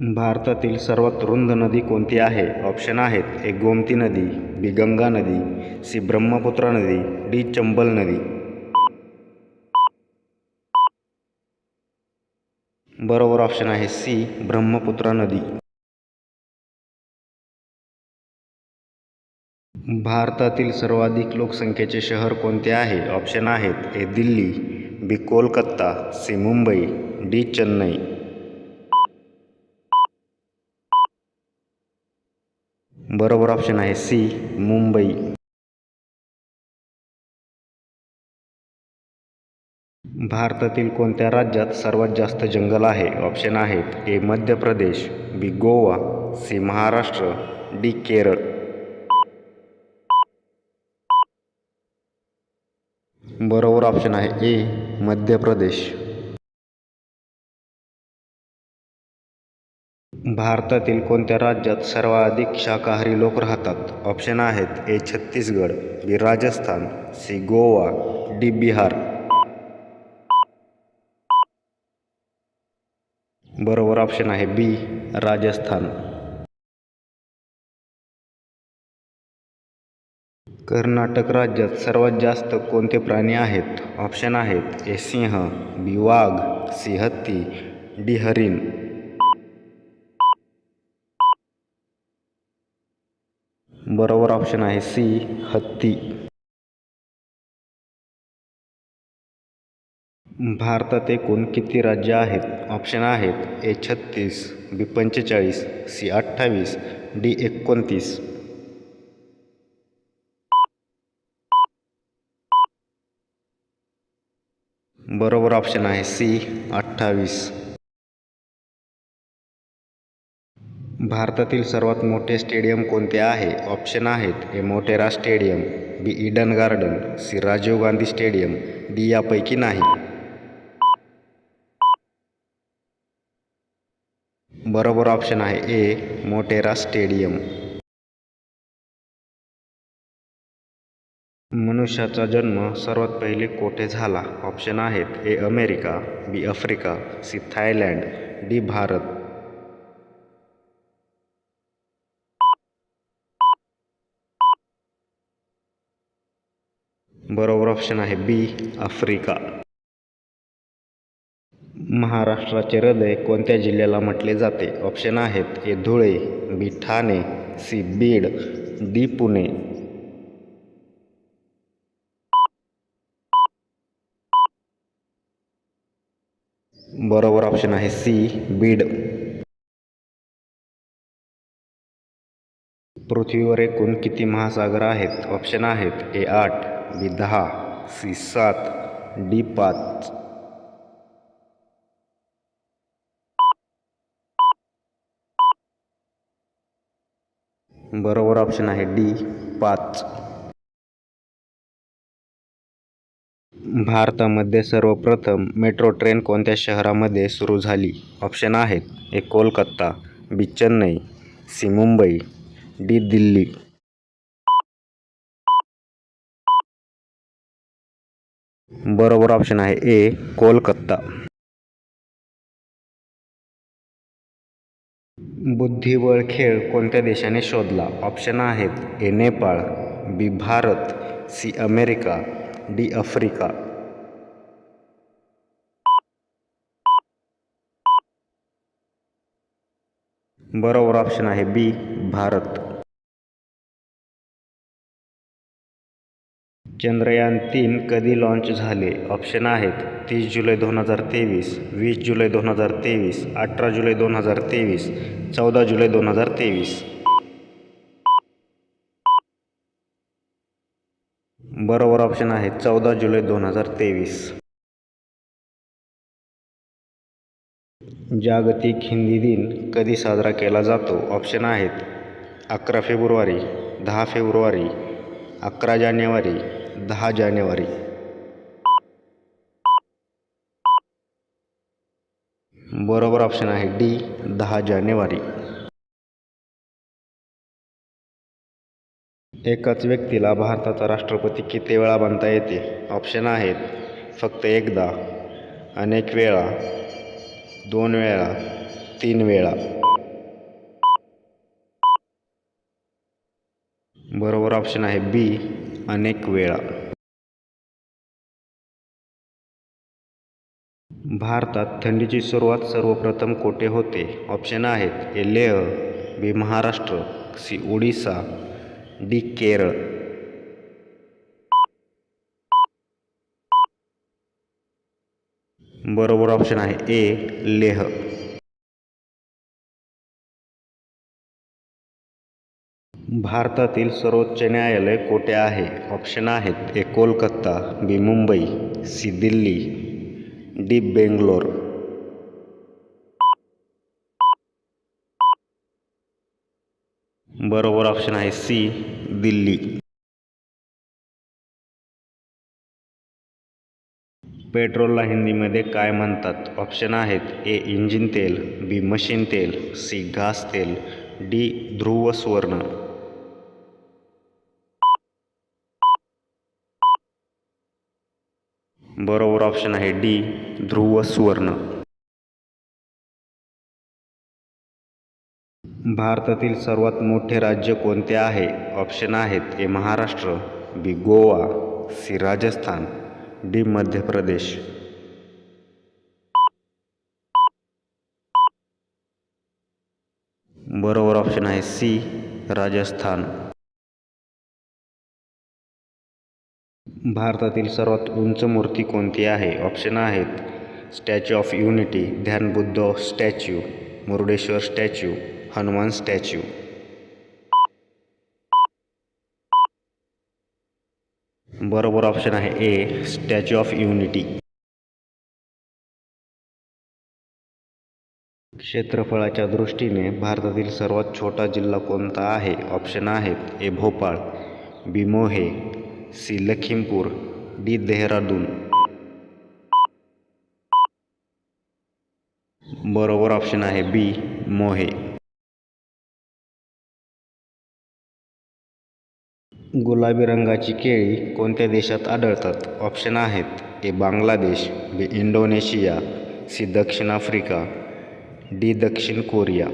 भारतातील सर्वात रुंद नदी कोणती आहे? ऑप्शन आहेत ए गोमती नदी बी गंगा नदी सी ब्रह्मपुत्रा नदी डी चंबल नदी. बरोबर ऑप्शन आहे सी ब्रह्मपुत्रा नदी. भारतातील सर्वाधिक लोकसंख्येचे शहर कोणते आहे? ऑप्शन आहेत A Delhi B Kolkata C Mumbai D Chennai. बरोबर ऑप्शन आहे सी मुंबई. भारतातील कोणत्या राज्यात सर्वात जास्त जंगल आहे? ऑप्शन आहेत A Madhya Pradesh B Goa C Maharashtra D Kerala. बरोबर ऑप्शन आहे ए मध्य प्रदेश. भारतातील कोणत्या राज्यात सर्वाधिक शाकाहारी लोक राहतात? ऑप्शन आहेत A Chhattisgarh B Rajasthan C Goa D Bihar. बरोबर ऑप्शन आहे बी राजस्थान. कर्नाटक राज्यात सर्वात जास्त कोणते प्राणी आहेत? ऑप्शन आहेत ए सिंह बी वाघ सी हत्ती डी हरिण. बरोबर ऑप्शन आहे सी हत्ती. भारतात एकूण किती राज्य आहेत? ऑप्शन आहेत ए छत्तीस बी पंचेचाळीस सी अठ्ठावीस डी एकोणतीस. बरोबर ऑप्शन आहे सी अठ्ठावीस. भारतातील सर्वात मोठे स्टेडियम कोणते आहे? ऑप्शन आहेत A Motera stadium B Eden Garden C Rajiv Gandhi stadium D यापैकी नाही. बरोबर ऑप्शन आहे ए मोटेरा स्टेडियम. मनुष्याचा जन्म सर्वात पहिले कोठे झाला? ऑप्शन आहेत A America B Africa C Thailand D Bharat. बरोबर ऑप्शन आहे बी आफ्रिका. महाराष्ट्राचे हृदय कोणत्या जिल्ह्याला म्हटले जाते? ऑप्शन आहेत A Dhule B Thane C Beed D Pune. बरोबर ऑप्शन आहे सी बीड. पृथ्वीवर एकूण किती महासागर आहेत? ऑप्शन आहेत ए आठ. बी दहा सी सात डी पाच बरोबर ऑप्शन आहे डी पाच. भारतामध्ये सर्वप्रथम मेट्रो ट्रेन कोणत्या शहरामध्ये सुरू झाली? ऑप्शन आहेत A Kolkata B Chennai C Mumbai D Delhi. बरोबर ऑप्शन आहे ए कोलकत्ता बुद्धिबळ खेळ कोणत्या देशाने शोधला? ऑप्शन आहेत A Nepal B Bharat C America D Africa. बरोबर ऑप्शन आहे बी भारत. चंद्रयान तीन कधी लाँच झाले? ऑप्शन आहेत. तीस जुलै दोन हजार तेवीस वीस जुलै दोन हजार तेवीस अठरा जुलै दोन हजार तेवीस चौदा जुलै दोन हजार तेवीस. बरोबर ऑप्शन आहे. चौदा जुलै दोन हजार तेवीस. जागतिक हिंदी दिन कधी साजरा केला जातो? ऑप्शन आहेत. अकरा फेब्रुवारी दहा फेब्रुवारी अकरा जानेवारी दहा जानेवारी. बरोबर ऑप्शन आहे डी दहा जानेवारी. एकाच व्यक्तीला भारताचा राष्ट्रपती किती वेळा बनता येते? ऑप्शन आहेत. फक्त एकदा. अनेक वेळा. दोन वेळा. तीन वेळा. बरोबर ऑप्शन आहे बी अनेक वेळा. भारतात थंडीची सुरुवात सर्वप्रथम कोठे होते? ऑप्शन आहेत. A Leh B Maharashtra. C Odisha. D Kerala. बरोबर ऑप्शन आहे. ए लेह. भारतातील सर्वोच्च न्यायालय कोठे आहे? ऑप्शन आहेत A Kolkata B Mumbai C Delhi D Bangalore. बरोबर ऑप्शन आहे सी दिल्ली. पेट्रोलला हिंदीमध्ये काय म्हणतात? ऑप्शन आहेत ए इंजिन तेल बी मशीन तेल सी घास तेल डी ध्रुव सुवर्ण बरोबर ऑप्शन आहे डी ध्रुव सुवर्ण. भारतातील सर्वात मोठे राज्य कोणते आहे? ऑप्शन आहेत A Maharashtra B Goa C Rajasthan D Madhya Pradesh. बरोबर ऑप्शन आहे सी राजस्थान. भारतातील सर्वात उंच मूर्ती कोणती आहे? ऑप्शन आहेत. Statue of unity Dhyan Buddha statue Murudeshwar statue Hanuman statue. बरोबर ऑप्शन आहे ए स्टॅच्यू ऑफ युनिटी क्षेत्रफळाच्या दृष्टीने भारतातील सर्वात छोटा जिल्हा कोणता आहे? ऑप्शन आहेत. A Bhopal. B Mhow. C Lakhimpur D Dehradun. बरोबर ऑप्शन आहे बी मोहे. गुलाबी रंगाची केळी कोणत्या देशात आढळतात? ऑप्शन आहेत A Bangladesh B Indonesia C दक्षिण आफ्रिका डी दक्षिण कोरिया.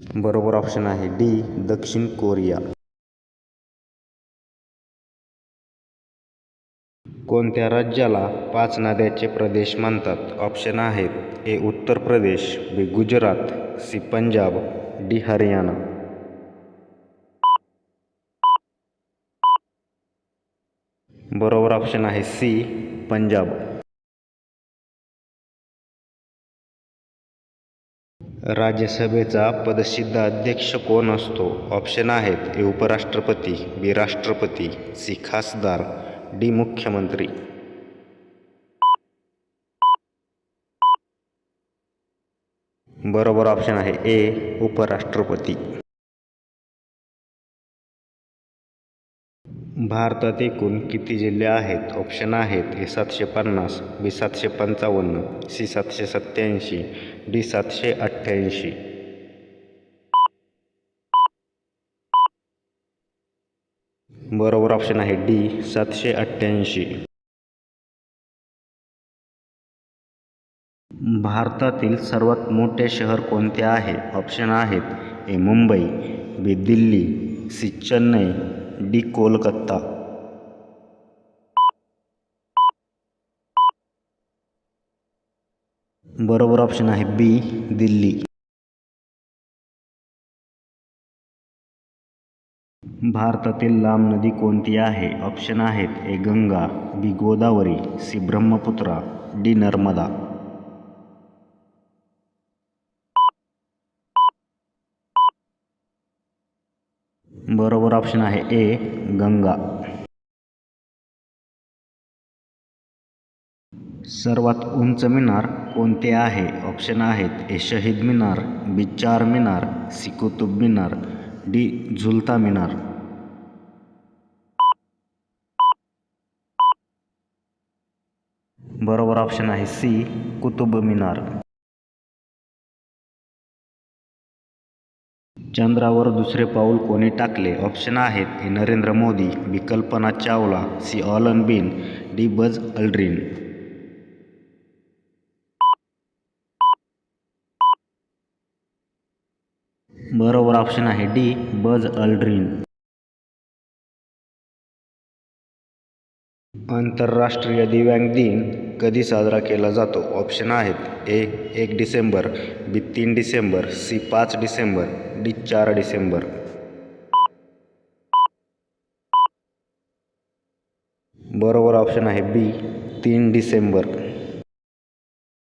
बरोबर ऑप्शन आहे डी दक्षिण कोरिया. कोणत्या राज्याला पाच नद्याचे प्रदेश मानतात ऑप्शन आहेत A Uttar Pradesh B Gujarat C Punjab D Haryana. बरोबर ऑप्शन आहे सी पंजाब. राज्यसभेचा पदसिद्ध अध्यक्ष कोण असतो? ऑप्शन आहेत ए उपराष्ट्रपती बी राष्ट्रपती सी खासदार डी मुख्यमंत्री. बरोबर ऑप्शन आहे ए उपराष्ट्रपती. भारतात एकूण किती जिल्हे आहेत? ऑप्शन आहेत. ए सातशे पन्नास बी सातशे पंचावन्न सी सातशे सत्त्याऐंशी डी सातशे अठ्ठ्याऐंशी. बरोबर ऑप्शन आहे डी सातशे अठ्ठ्याऐंशी. भारतातील सर्वात मोठे शहर कोणते आहे? ऑप्शन आहेत A Mumbai B Delhi C Chennai D Kolkata. बरोबर ऑप्शन आहे बी दिल्ली. भारतातील लांब नदी कोणती आहे? ऑप्शन आहेत A Ganga B Godavari C Brahmaputra D Narmada. बरोबर ऑप्शन आहे ए गंगा. सर्वात उंच मिनार कोणते आहे? ऑप्शन आहेत ए Shaheed Minar B Char Minar C Qutub Minar D Jhulta Minar. बरोबर ऑप्शन आहे सी कुतुब मिनार. चंद्रावर दुसरे पाऊल कोणी टाकले? ऑप्शन आहेत. हे Narendra Modi B Kalpana Chawla C. Alan Bean D. Buzz. Aldrin. बरोबर ऑप्शन आहे डी. बज. अल्ड्रिन. आंतरराष्ट्रीय दिव्यांग दिन. कधी साजरा केला जातो? ऑप्शन आहेत. ए एक डिसेंबर बी तीन डिसेंबर सी पाच डिसेंबर डी चार डिसेंबर. बरोबर ऑप्शन आहे बी तीन डिसेंबर.